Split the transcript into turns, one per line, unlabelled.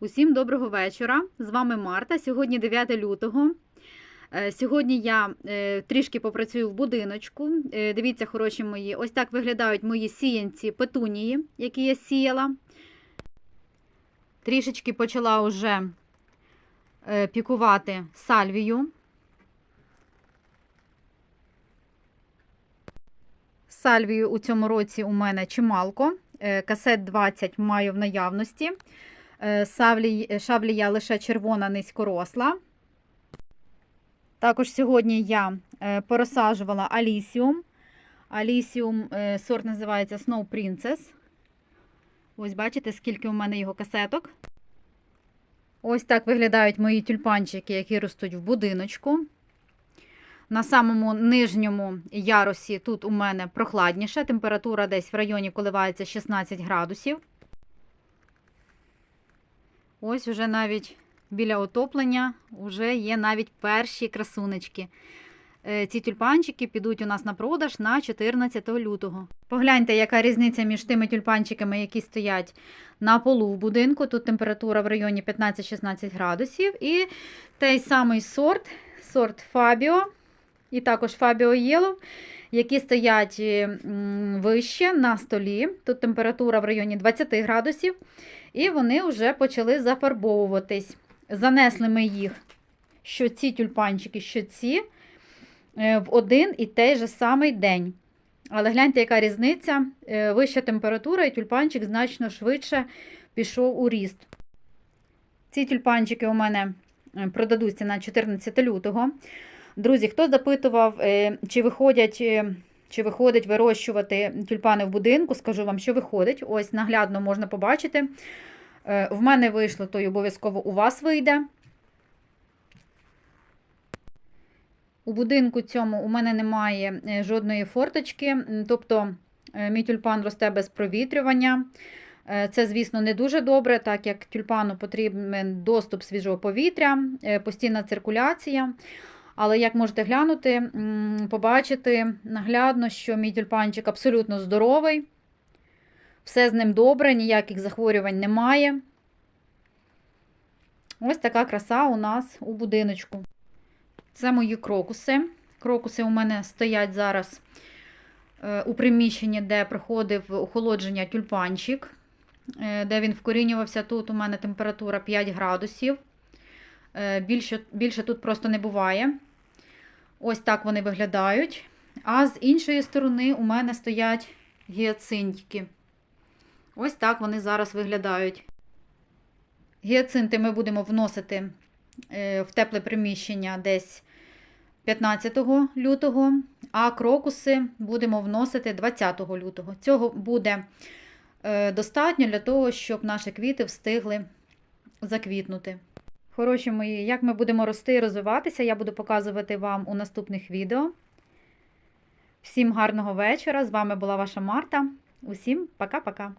Усім доброго вечора. З вами Марта. Сьогодні 9 лютого. Е, Сьогодні я е, трішки попрацюю в будиночку. Е, Дивіться, хороші мої, ось так виглядають мої сіянці петунії, які я сіяла. Трішечки почала вже пікувати сальвію. Сальвію у цьому році у мене чималко. Касет 20 маю в наявності. Е, савлі- Шаблія лише червона низькоросла. Також сьогодні я е, порозсаджувала алісіум. Алісіум е, сорт називається Snow Princess. Ось бачите, скільки у мене його касеток. Ось так виглядають мої тюльпанчики, які ростуть в будиночку. На самому нижньому ярусі тут у мене прохладніше. Температура десь в районі коливається 16 градусів. Ось вже навіть біля отоплення вже є навіть перші красунечки. Е, Ці тюльпанчики підуть у нас на продаж на 14 лютого. Погляньте, яка різниця між тими тюльпанчиками, які стоять на полу в будинку. Тут температура в районі 15-16 градусів. І той самий сорт, сорт Фабіо, і також Фабіо Yellow, які стоять е, вище на столі. Тут температура в районі 20 градусів. І вони вже почали зафарбовуватись. Занесли ми їх, що ці тюльпанчики, що ці, е, в один і той же самий день. Але гляньте, яка різниця. Е, Вища температура, і тюльпанчик значно швидше пішов у ріст. Ці тюльпанчики у мене продадуться на 14 лютого. Друзі, хто запитував, е, чи виходять. е, Чи виходить вирощувати тюльпани в будинку, скажу вам, що виходить. Ось наглядно можна побачити. Е, В мене вийшло, то й обов'язково у вас вийде. У будинку цьому у мене немає жодної форточки, тобто мій тюльпан росте без провітрювання. Це, звісно, не дуже добре, так як тюльпану потрібен доступ свіжого повітря, постійна циркуляція. Але як можете глянути, побачити наглядно, що мій тюльпанчик абсолютно здоровий, все з ним добре, ніяких захворювань немає. Ось така краса у нас у будиночку. Це мої крокуси. Крокуси у мене стоять зараз е, у приміщенні, де проходив охолодження тюльпанчик, е, де він вкорінювався. Тут у мене температура 5 градусів. Е, Більше, більше тут просто не буває. Ось так вони виглядають. А з іншої сторони у мене стоять гіацинтики. Ось так вони зараз виглядають. Гіацинти ми будемо вносити е, в тепле приміщення десь 15 лютого, а крокуси будемо вносити 20 лютого. Цього буде е, достатньо для того, щоб наші квіти встигли заквітнути. Хороші мої, як ми будемо рости і розвиватися, я буду показувати вам у наступних відео. Всім гарного вечора! З вами була ваша Марта. Усім пока-пока!